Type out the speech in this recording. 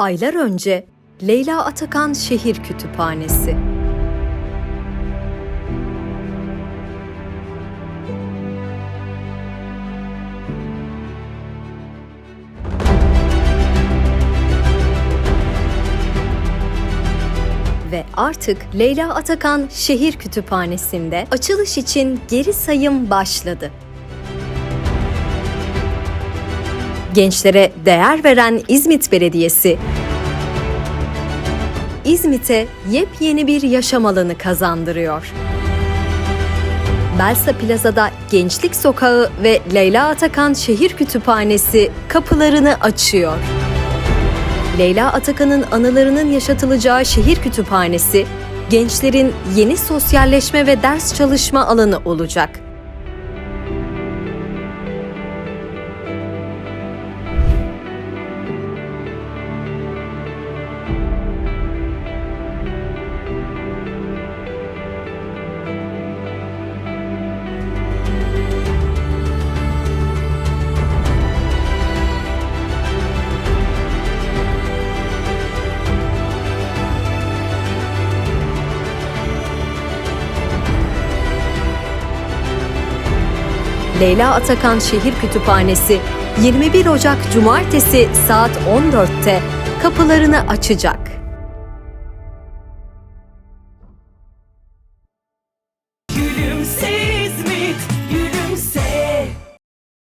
Aylar önce Leyla Atakan Şehir Kütüphanesi. Ve artık Leyla Atakan Şehir Kütüphanesi'nde açılış için geri sayım başladı. Gençlere değer veren İzmit Belediyesi İzmit'e yepyeni bir yaşam alanı kazandırıyor. Belsa Plaza'da Gençlik Sokağı ve Leyla Atakan Şehir Kütüphanesi kapılarını açıyor. Leyla Atakan'ın anılarının yaşatılacağı şehir kütüphanesi, gençlerin yeni sosyalleşme ve ders çalışma alanı olacak. Leyla Atakan Şehir Kütüphanesi 21 Ocak Cumartesi saat 14'te kapılarını açacak. Gülümse